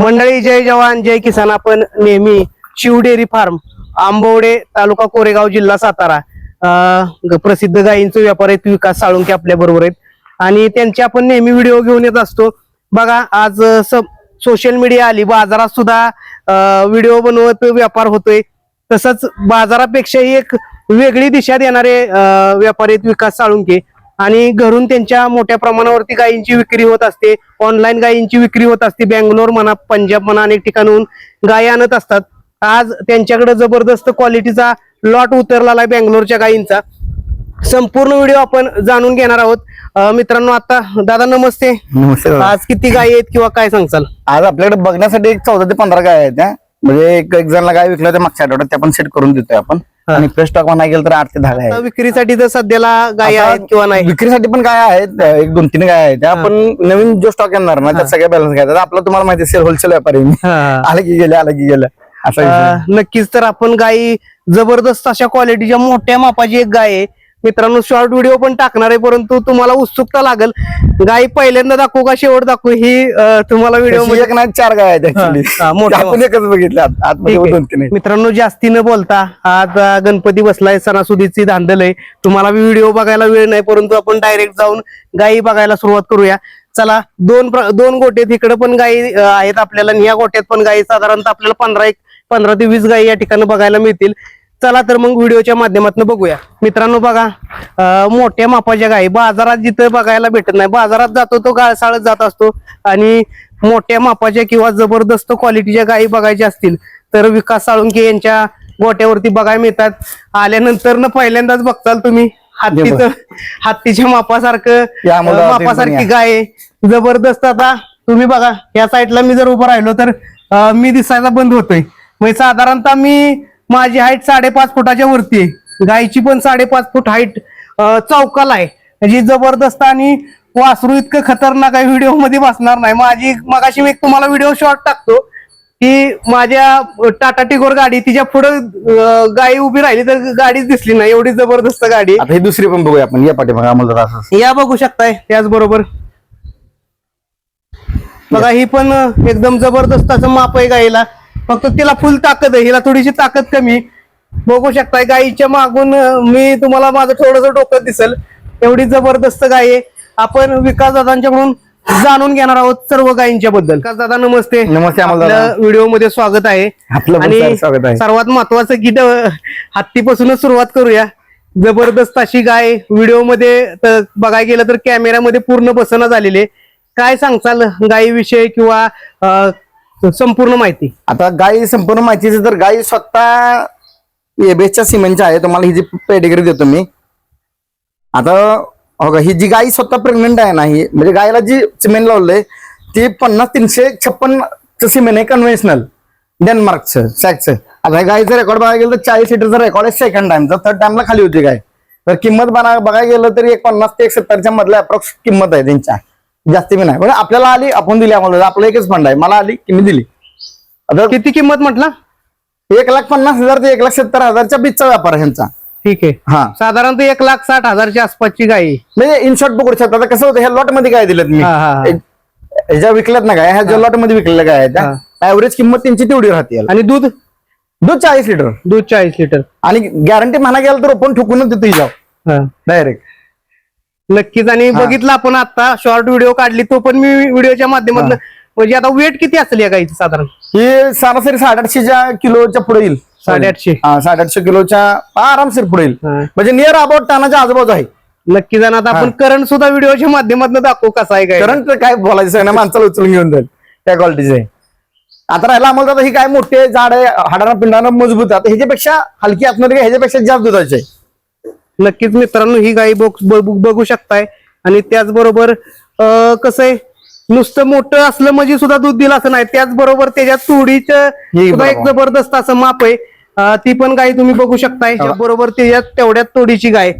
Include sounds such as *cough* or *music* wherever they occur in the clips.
मंडळी जय जवान जय किसान. आपण नेहमी शिवडेअरी फार्म आंबवडे तालुका कोरेगाव जिल्हा सातारा प्रसिद्ध गायींचे व्यापारी विकास साळुंके आपल्या बरोबर आहेत. आणि त्यांचे आपण नेहमी व्हिडिओ घेऊन येत असतो. बघा आज सोशल मीडिया आली. बाजारात सुद्धा व्हिडिओ बनवत व्यापार होतोय. तसंच बाजारापेक्षाही एक वेगळी दिशा देणारे व्यापारी विकास साळुंके. आणि घरून त्यांच्या मोठ्या प्रमाणावरती गायींची विक्री होत असते. ऑनलाईन गायींची विक्री होत असते. बँगलोर म्हणा पंजाब म्हणा अनेक ठिकाणून गायी आणत असतात. आज त्यांच्याकडे जबरदस्त क्वालिटीचा लॉट उतरलेला आहे बँगलोरच्या गायींचा. संपूर्ण व्हिडिओ आपण जाणून घेणार आहोत. मित्रांनो आता दादा नमस्ते. नमस्ते. आज किती गायी आहेत किंवा काय सांगचाल आज आपल्याकडे बघण्यासाठी एक चौदा ते पंधरा गाय आहेत त्या म्हणजे एक एक जणला गाय विकल्या त्या मागच्या आठवड्यात त्या पण सेट करून देतोय आपण. आणि फ्रेश स्टॉक म्हणाय गेलं तर आठ ते दहा गाय आहेत. विक्रीसाठी तर सध्याला गायी आता आहेत किंवा नाही विक्रीसाठी पण गाय आहेत एक दोन तीन गाय आहेत त्या हा. पण नवीन जो स्टॉक येणार ना त्यात सगळ्या बॅलन्स घ्यायचा आपलं तुम्हाला माहिती असेल होलसेल व्यापारी मी. हा. आलं की गेले आलं की गेलं असा विषय. अं, नक्कीच तर आपण गायी जबरदस्त अशा क्वालिटीच्या मोठ्या मापाची एक गाय आहे मित्रांनो शॉर्ट व्हिडिओ पण टाकणार आहे परंतु तुम्हाला उत्सुकता लागल. गायी पहिल्यांदा दाखवू का शेवट दाखवू? ही अं, तुम्हाला व्हिडिओ तशी एक नाही चार गाय आहेत ऍक्च्युली हा, मोठ्या आपण एकच बघितल्या. आत- आतमध्ये ठीक आहे. दोन तीन आहेत. मित्रांनो जास्ती न बोलता आज अं, गणपती बसलाय सणासुदीची धांदल आहे. तुम्हाला व्हिडिओ बघायला वेळ नाही परंतु आपण डायरेक्ट जाऊन गायी बघायला सुरुवात करूया. चला दोन प्र- दोन गोटे तिकडे पण गायी अं, आहेत आपल्याला आणि या गोट्यात पण गायी साधारणतः आपल्याला पंधरा एक पंधरा ते वीस गायी या ठिकाणी बघायला मिळतील. चला तर मग व्हिडिओच्या माध्यमातून बघूया. मित्रांनो बघा मोठ्या मापाच्या गायी बाजारात जिथं बघायला भेटत नाही बाजारात जातो तो गाळसाळत जात असतो. आणि मोठ्या मापाच्या किंवा जबरदस्त क्वालिटीच्या गायी बघायच्या असतील तर विकास साळुंके यांच्या गोट्यावरती बघायला मिळतात. आल्यानंतर न पहिल्यांदाच बघताल तुम्ही हत्तीचं हत्तीच्या मापासारखं मापासारखी. गाय. जबरदस्त आता. तुम्ही बघा या साईडला मी जर उभं राहिलो तर मी दिसायला बंद होतोय. म्हणजे साधारणतः मी माझी हाईट साडेपाच फुटाच्या वरती आहे. गायची पण साडेपाच फूट हाईट चौकाला आहे. म्हणजे जबरदस्त आणि वासरू इतकं खतरनाक आहे व्हिडिओमध्ये बसणार नाही. माझी मगाशी मी एक तुम्हाला व्हिडिओ शॉर्ट टाकतो की माझ्या टाटा टिगोर गाडी तिच्या पुढे गाडी उभी राहिली तर गाडीच दिसली नाही. एवढी जबरदस्त गाडी. आता ही दुसरी पण बघूया आपण. या पाठी बघा या बघू शकताय त्याचबरोबर. बघा ही पण एकदम जबरदस्त असं माप आहे गाईला. फक्त तिला फुल ताकद आहे हिला थोडीशी ताकद कमी. बघू शकताय गाईच्या मागून मी तुम्हाला माझं थोडस डोकं दिसल एवढी जबरदस्त गाय आहे आपण विकास दादांच्याकडून जाणून घेणार आहोत सर्व गायींच्या बद्दल विकास दादा नमस्ते नमस्ते. व्हिडिओमध्ये स्वागत आहे आणि सर स्वागत आहे. सर्वात महत्वाचं की ड- हत्तीपासूनच सुरुवात करूया जबरदस्त अशी गाय व्हिडिओमध्ये बघायला गेलं तर कॅमेऱ्यामध्ये पूर्ण बसना झालेली. काय सांगचाल गायीविषयी किंवा संपूर्ण माहिती. आता गाय संपूर्ण माहिती तर गाय स्वतः एबेसच्या सिमेंटच्या आहे तुम्हाला ही जी पेडिग्री देतो मी. आता हो ही जी गाय स्वतः प्रेग्नेंट आहे ना ही म्हणजे गायला जी सिमेंट लावलंय ती पन्नास तीनशे छप्पन सिमेंट आहे कन्व्हेन्शनल डेन्मार्कचं सॅकचं आता गायचं रेकॉर्ड बघायला गेलं तर चाळीस लिटरचा रेकॉर्ड आहे सेकंड टाइमचा थर्ड टाइमला खाली होती गाय. तर किंमत बघायला गेलं तरी एक पन्नास ते एक सत्तरच्या मधल्या अप्रॉक्स किंमत आहे त्यांच्या. जास्ती बी नाही. पण आपल्याला आली आपण दिली आम्हाला. आपलं एकच फंड आहे. मला आली की मी दिली. आता किती किंमत म्हटलं? एक लाख पन्नास हजार ते एक लाख सत्तर हजारच्या बीचचा व्यापार आहे ह्यांचा. ठीक आहे. हा. साधारणतः एक लाख साठ हजारच्या आसपासची गाय आहे. म्हणजे इन शॉर्ट पकडू शकता. आता कसं होतं ह्या लॉटमध्ये काय दिलं मी? हा, हा, हा. ज्या विकल्यात ना काय ह्या ज्या लॉटमध्ये विकलेल्या काय त्या ऍव्हरेज किंमत त्यांची तेवढी राहते याला. आणि दूध? दूध चाळीस लिटर दूध चाळीस लिटर आणि गॅरंटी म्हणा गेलं तर ओपन ठुकूनच देतो जाऊ हा. डायरेक्ट नक्कीच. आणि बघितलं आपण आता शॉर्ट व्हिडिओ काढली तो पण मी व्हिडिओच्या माध्यमातून म्हणजे आता वेट किती असेल या गाईचं साधारण? ही सरासरी साडेआठशेच्या किलोच्या पुढे येईल. साडेआठशे. हा साडेआठशे किलोच्या आरामशीर पुढे येईल. हा. म्हणजे नियर अबाउट टानाच्या आजूबाजू आहे. नक्कीच आणि आता आपण करंट सुद्धा व्हिडिओच्या माध्यमातून दाखवू कसा आहे काय करंट काय बोलायचं आहे ना माणसाला उचलून घेऊन जाईल त्या क्वालिटीचे आहे आता राहिला आम्हाला आता ही काय मोठी झाड आहे हाडाना पिंडाना मजबूत आहे. आता ह्याच्यापेक्षा हलकी काय ह्याच्यापेक्षा जास्त दुधाची. आहे नक्कीच मित्रांनो ही गाई बघ- शकताय. आणि त्याचबरोबर कसं आहे नुसतं मोठं असलं म्हणजे सुद्धा दूध दिलं असं नाही. त्याचबरोबर त्याच्यात तुडीचं एक. जबरदस्त असं माप आहे. ती पण गाय तुम्ही बघू शकताय. बरोबर त्याच्यात तेवढ्यात तोडीची गाय.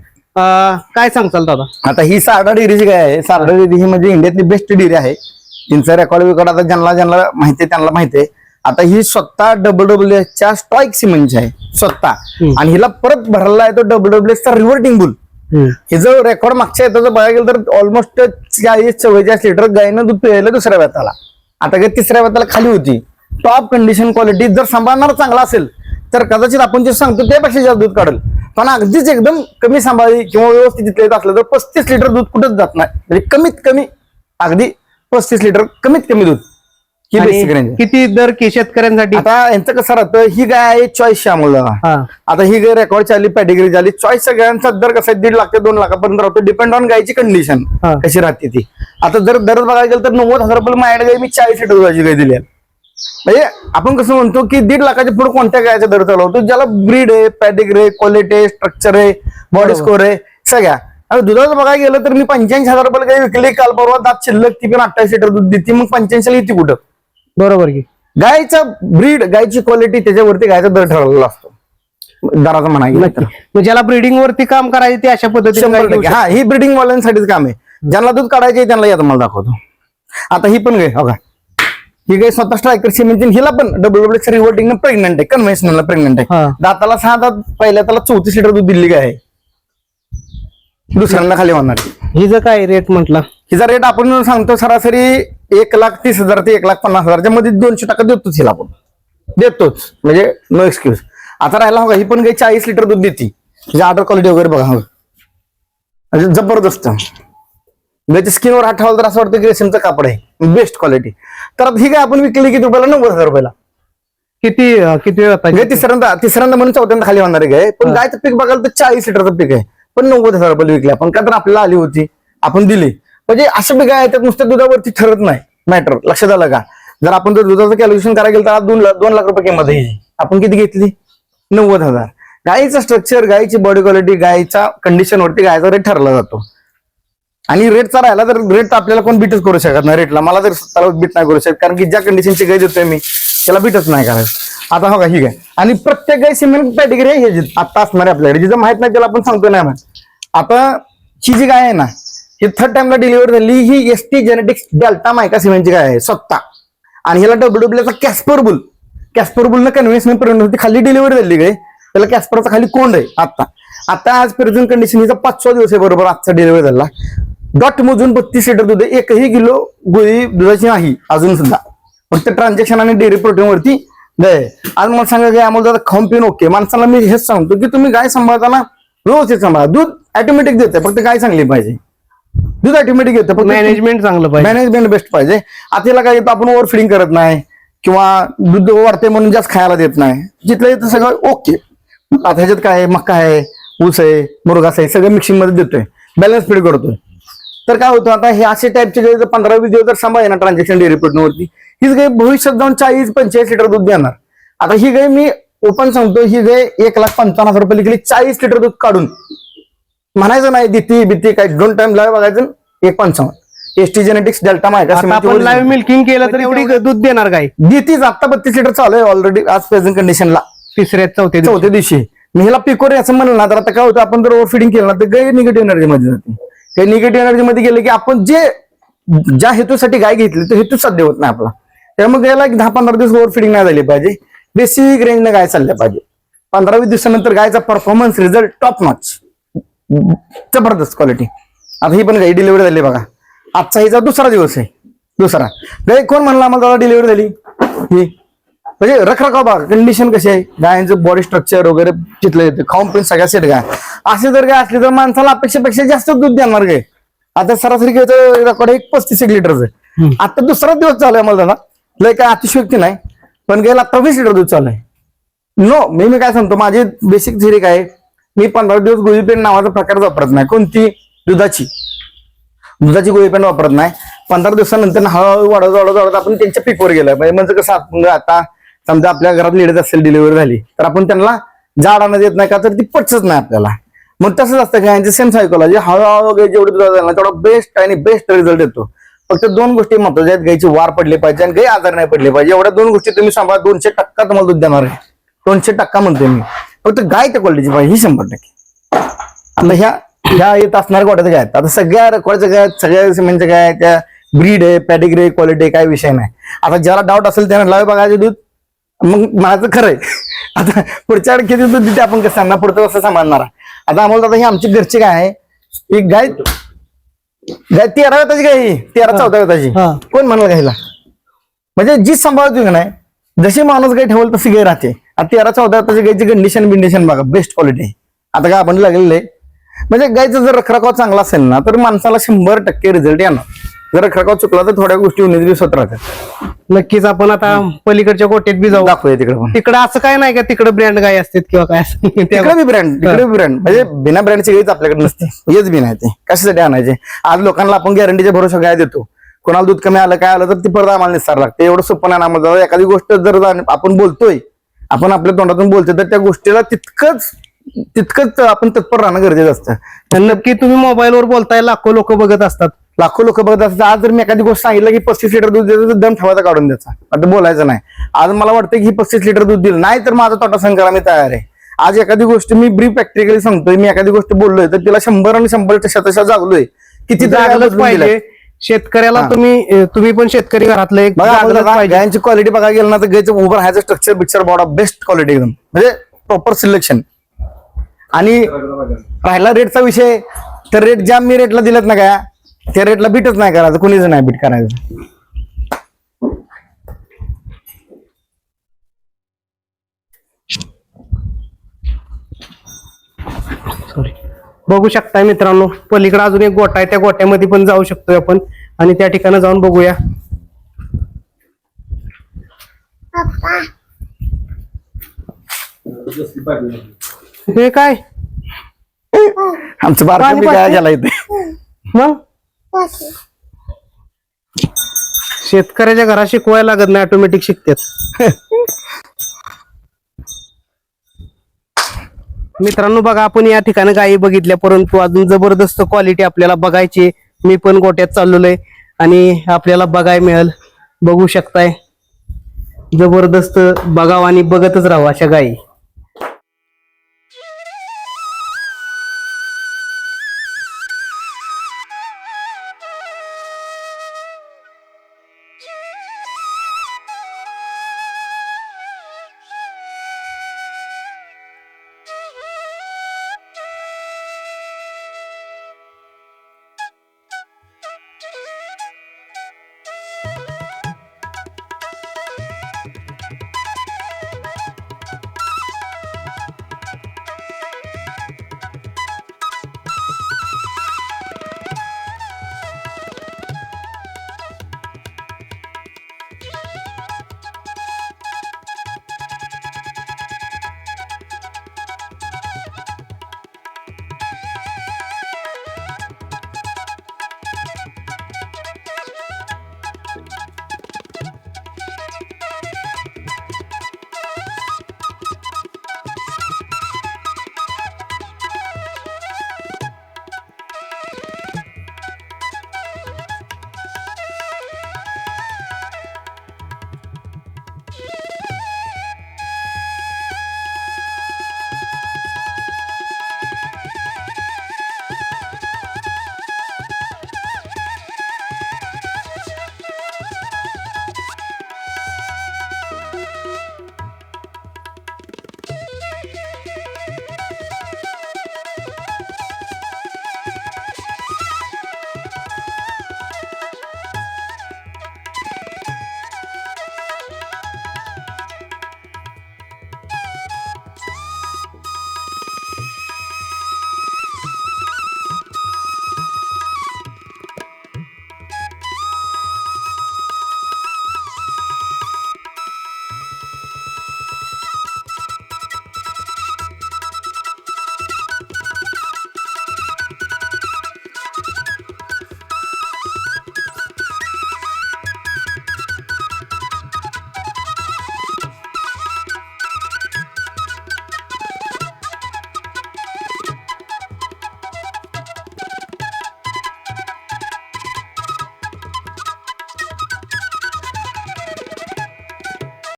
काय सांगचाल दादा? आता ही सारडा डेअरीची काय आहे. सारडा डेअरी ही म्हणजे इंडियातली बेस्ट डेअरी आहे. तिचं रेकॉर्ड बिकॉर्ड आता ज्यांना ज्यांना माहिती आहे त्यांना माहिती आहे. आता ही स्वतः डब्ल्यू डब्ल्यू एच च्या स्टॉईक सिमेंटची आहे. स्वतः. आणि हिला परत भरला आहे तो डब्ल्यू डब्ल्यू एच चा रिव्हर्टिंग बुल हे जर रेकॉर्ड मागच्या येतं बघायला गेलं तर ऑलमोस्ट चाळीस चव्वेचाळीस लिटर गायनं दूध पिळायला दुसऱ्या व्यताला. आता काय तिसऱ्या वेताला खाली होती. टॉप कंडिशन क्वालिटी जर सांभाळणार चांगला असेल तर कदाचित आपण जे सांगतो त्यापेक्षा जास्त दूध काढेल. पण अगदीच एकदम कमी सांभाळली किंवा व्यवस्थित तिथले येत असलं तर पस्तीस लिटर दूध कुठंच जात नाही. म्हणजे कमीत कमी अगदी पस्तीस लिटर कमीत कमी दूध. ही आणि किती दर की शेतकऱ्यांसाठी? आता यांचं कसं राहतं ही गाय आहे चॉईस हा. आता ही गाय रेकॉर्ड चालली पॅटेगरी झाली चॉईस सगळ्यांचा दर कसा आहे? दीड लाख ते दोन लाखापर्यंत राहतो डिपेंड ऑन गायची कंडिशन हा. कशी राहते ती. आता जर दर बघायला गेलं तर नव्वद हजार रुपये माझ्याकडे गाय मी चाळीस लिटर दुधाची गाय दिली आहे. म्हणजे आपण कसं म्हणतो की दीड लाखाच्या पुढे कोणत्या गायचा दर चालवतो? ज्याला ब्रीड आहे पॅटेगरी आहे क्वालिटी आहे स्ट्रक्चर आहे बॉडी. स्कोर आहे सगळ्या. आता दुधाचं बघायला गेलं तर मी पंच्याऐंशी हजार रुपये गाय विकली काल परवा दात शिल्लक ती पण अठ्ठावीस लिटर दूध देते मग पंच्याऐंशी येते कुठं? बरोबर की. गायचा ब्रीड गायची क्वालिटी त्याच्यावरती गायचा दर ठरवलेला असतो. दराचा म्हणा. मग ज्याला ब्रीडिंग वरती काम करायचे ते अशा पद्धतीने हा ही ब्रिडिंग वाल्यांसाठीच काम आहे. ज्यांना दूध काढायचे ज्यांना या तुम्हाला दाखवतो. आता ही पण गाय बघा ही गाय स्वतः स्ट्रायकर सिमेंट हिला पण डबल डबल रिव्हर्टिंग प्रेग्नंट आहे कन्व्हेन्शनल प्रेग्नंट हा. आहे. दाताला सहा दात पहिल्या त्याला चौतीस लिटर दूध दिल्ली गाय दुसऱ्यांना खाली होणार ही जर काय रेट म्हटला? हिचा रेट आपण सांगतो सरासरी एक लाख तीस हजार ते एक लाख पन्नास हजारच्या मध्ये दोनशे टक्का देतोच हिला आपण. देतोच. म्हणजे नो एक्सक्यूज आता राहिला बघा ही पण काही चाळीस लिटर दूध देते. म्हणजे ऑर्डर क्वालिटी वगैरे बघा म्हणजे जबरदस्त. म्हणजे स्किनवर हात ठेवाल तर असं वाटतं की रेशमचं कापड आहे. बेस्ट क्वालिटी तर आता ही काय आपण विकली किती रुपयाला? नव्वद हजार रुपयाला. किती किती वेळ म्हणजे तिसऱ्यांदा तिसऱ्यांदा म्हणून चौथ्यांदा खाली होणार आहे. पण हा. गायचं पीक बघाल तर चाळीस लिटरचं पीक आहे. पण नव्वद हजार रुपये विकले आपण. का तर आपल्याला आली होती. आपण दिली. म्हणजे असं बी काय त्यात नुसत्या दुधावरती ठरत नाही. मॅटर लक्षात आलं का? जर आपण जर दुधाचं कॅल्क्युलेशन करायला गेलं तर दोन लाख दोन लाख रुपये किंमत आहे. आपण किती घेतली? नव्वद हजार. गायीचं स्ट्रक्चर गायीची बॉडी क्वालिटी गायीचा कंडिशन वरती गायचा रेट ठरला जातो. आणि रेटचा राहिला तर रेट आपल्याला कोण बीटच करू शकत नाही रेटला मला तर त्याला बीट नाही करू शकत. कारण की ज्या कंडिशनची गाय देतोय मी त्याला बीटच नाही करायचं. आता हो का? ही गाय आणि प्रत्येक गाय सिमेंट कॅटेगरी आहे आता असणार आहे आपल्याकडे. जिथं माहीत नाही त्याला आपण सांगतो नाही आता ही जी गाय आहे ना ही थर्ड टाइमला डिलिव्हरी झाली. ही एस टी जेनेटिक्स डेल्टा मायका सिमेंटची काय आहे? सत्ता. आणि ह्याला डब्ल्यूडब्ल्यूचा कॅस्पर बुल कॅस्पर बुलनं कन्व्हेन्समेंट प्रेग्नंट होती. खाली डिलिव्हरी झाली काय त्याला कॅस्परचा खाली कोंड आहे. आता आता आज प्रेझेंट कंडिशन हिचा पाचवा दिवस आहे बरोबर. आजचा डिलिव्हरी झाला डॉट मोजून बत्तीस लिटर दूध आहे. एकही किलो गोळी दुधाची नाही. अजून सुद्धा. फक्त ट्रान्झॅक्शन आणि डेअरी प्रोटीन वरती. गाय आज मला सांगा की आम्हाला खाऊन पिऊन ओके माणसाला मी हेच सांगतो की तुम्ही गाय सांभाळताना व्यवस्थित सांभाळा. दूध ऑटोमॅटिक देते फक्त गाय चांगली पाहिजे. दूध ऑटोमॅटिक येतं मॅनेजमेंट चांगलं पाहिजे. मॅनेजमेंट बेस्ट पाहिजे. आता याला काय येतं, आपण ओव्हर फिडिंग करत नाही किंवा दूध वाढते म्हणून जास्त खायला देत नाही. जिथलं येतं सगळं ओके आता ह्याच्यात काय आहे? मक्का आहे ऊस आहे मुरगास आहे सगळं मिक्सिंगमध्ये देतोय. बॅलन्स फीड करतोय. तर काय होतं आता हे असे टाईपचे जे पंधरा वीस दिवस जर सांभाळ ना ट्रान्झॅक्शन डेअरी वरती हीच गाय भविष्यात जाऊन चाळीस पंचेचाळीस लिटर दूध देणार. आता ही गाय मी ओपन सांगतो ही गाय एक लाख पंचावन्न हजार रुपये लिखली चाळीस लिटर दूध काढून. म्हणायचं नाही दिती बिती काय दोन टाइम लावे बघायचं एक पंचावन्न. एस टी जेनेटिक्स डेल्टा माहिती लाईव्ह मिल्किंग केलं तर एवढी दूध देणार गाय देतीच आता बत्तीस लिटर चालू आहे ऑलरेडी आज प्रेझेंट कंडिशनला तिसऱ्या चौथ्या दिवशी. चौथ्या दिवशी. मी ह्याला पिकोर याचं म्हणलं ना तर आता काय होतं आपण जर ओव्हर फिडिंग केलं ना तर गाय निगेटिव्ह एनर्जी मध्ये जाते. ते निगेटिव्ह एनर्जी मध्ये गेले की आपण जे ज्या हेतूसाठी गाय घेतली तो हेतू साध्य होत नाही आपला. त्यामुळे गायला एक दहा पंधरा दिवस ओव्हर फिडिंग नाही झाली पाहिजे. बेसिक रेंजने गाय चालल्या पाहिजे. पंधरा वीस दिवसानंतर गायचा परफॉर्मन्स रिझल्ट टॉप नॉच जबरदस्त क्वालिटी आता ही पण गाई डिलिव्हरी झाली बघा. आजचा हिचा दुसरा दिवस आहे. दुसरा. गाई कोण म्हणला आम्हाला दादा डिलिव्हरी झाली? ही. म्हणजे रखरखाव बघा कंडिशन कशी आहे? गायांचं बॉडी स्ट्रक्चर वगैरे चितलं येतं. खाऊन पिऊन सगळ्या सेट गाय असे जर गाय असली तर माणसाला अपेक्षेपेक्षा जास्त दूध देणार गाय. आता सरासरी गायचं रेकॉर्ड एक पस्तीस एक लिटरचं. आता दुसरा दिवस चालू आहे मला दादा. लय काय अतिशयोक्ती नाही. पण गेला आता वीस लिटर दूध चालू आहे. नो मी मी काय सांगतो माझी बेसिक थिअरी काय आहे? मी पंधरा दिवस गोळीपेंड नावाचा प्रकार वापरत नाही. कोणती? दुधाची. दुधाची गोळीपेंड वापरत नाही. पंधरा दिवसानंतर हळूहळू वाढत वाढत वाढत आपण त्यांच्या पिकवर गेलं म्हणजे म्हणजे कसं आपण आता समजा आपल्या घरात लिडत असेल डिलिव्हरी झाली तर आपण त्यांना जाडानं देत नाही का? तर ती पचत नाही आपल्याला. मग तसंच असतं गायांचे सेम सायकोलॉजी हळूहळू गाय जेवढी दुधात जाणार तेवढा बेस्ट आणि बेस्ट रिझल्ट येतो. फक्त दोन गोष्टी महत्त्वाच्या आहेत. गायची वार पडली पाहिजे आणि गाय आजार नाही पडले पाहिजे. एवढ्या दोन गोष्टी तुम्ही सांभाळा. दोनशे टक्का तुम्हाला दूध देणार आहे. दोनशे टक्का म्हणतोय मी. फक्त गाय त्या क्वालिटीची पाहिजे ही शंभर टक्के. आता ह्या ह्या येत असणाऱ्या गोट्याच्या गाय आहेत आता सगळ्या रेकॉर्डच्या गाय आहेत, सगळ्या सिमेंटच्या गाय आहेत, त्या ब्रीड आहे पॅटिग्री क्वालिटी काय विषय नाही. आता ज्याला डाऊट असेल त्याने लावे बघायचे दूध. मग म्हणायचं खरंय. आता पुढच्या वेळी किती दूध देते आपण कसं सांगणार पुढचं कसं सांभाळणार? आता आम्हाला दादा ही आमची घरची गाय आहे. ही गाय गाय तेरा वेताची गाय ही. तेरा चौदा वेताची. कोण म्हणाल गायला? म्हणजे जी सांभाळतो की नाही जशी माणूस गाय ठेवल तशी गाय राहते. आता तेरा चौदा ताची गायची कंडिशन बिंडिशन बघा बेस्ट क्वालिटी आता काय आपण लागलेलं आहे. म्हणजे गायचा जर रखरखाव चांगला असेल ना तर माणसाला शंभर टक्के रिझल्ट येणार. जर रखरखाव चुकला तर थोड्या गोष्टी उन्नीस दिवसात राहतात. नक्कीच आपण आता पलीकडच्या गोट्यात बी जाऊ. दाखवूया तिकडे तिकडे असं काय नाही का तिकडे ब्रँड गाय असतात किंवा काय *laughs* तिकडे बी ब्रँड तिकडे बी ब्रँड म्हणजे बिना ब्रँडची गाईच आपल्याकडे नसते. हेच बी नाही ते. कशासाठी आणायचे? आज लोकांना आपण गॅरंटीच्या भरोसा गाय देतो. कोणाला दूध कमी आलं काय आलं तर ती परत आम्हाला निस्तार लागते. एवढं सोपं नाही आम्हाला. एखादी गोष्ट जर आपण बोलतोय आपण आपल्या तोंडातून बोलतोय तर त्या गोष्टीला तितकंच तितकंच आपण तत्पर राहणं गरजेचं असतं. आणि नक्की तुम्ही मोबाईलवर बोलताय लाखो लोक बघत असतात. लाखो लोक बघत असतात. आज जर मी एखादी गोष्ट सांगितलं की पस्तीस लिटर दूध देतो तर दम ठेवायचा काढून द्यायचा. आता बोलायचं नाही. आज मला वाटतं की पस्तीस लिटर दूध दिलं. नाही तर माझा तोटा करायला मी तयार आहे. आज एखादी गोष्ट मी ब्री प्रॅक्टिकली सांगतोय मी एखादी गोष्ट बोललोय तर तिला शंभर आणि शंभर तशा तशा जागलोय. किती जागलंच पाहिजे. शेतकऱ्याला तुम्ही तुम्ही पण शेतकरी घरातलं एक गायांची क्वालिटी बघायला गेलं ना तर गायचं उभं राहायचं स्ट्रक्चर बिक्चर बॉडा बेस्ट क्वालिटी एकदम म्हणजे प्रॉपर सिलेक्शन आणि राहिला रेटचा विषय तर रेट ज्या मी रेटला दिलेत ना काय त्या रेटला बीटच नाही करायचं कुणीच नाही बीट करायचं. बघू शकताय मित्रांनो. पलीकडे अजून एक गोटा आहे. त्या गोट्यामध्ये पण जाऊ शकतोय आपण. आणि त्या ठिकाणी जाऊन बघूया. हे काय? आमचं बारकं पाणी बी गाय पाजते? गेला इथे. मग? शेतकऱ्याच्या घरात शिकवायला लागत नाही ऑटोमॅटिक शिकतात. *laughs* मित्रांनो बघा आपण या ठिकाणी गायी बघितल्या परंतु अजून जबरदस्त क्वालिटी आपल्याला बघायची मी पण गोट्यात चाललेलो आहे आणि आपल्याला बघाय मिळेल. बघू शकताय. जबरदस्त बघावं आणि बघतच राहू अशा गायी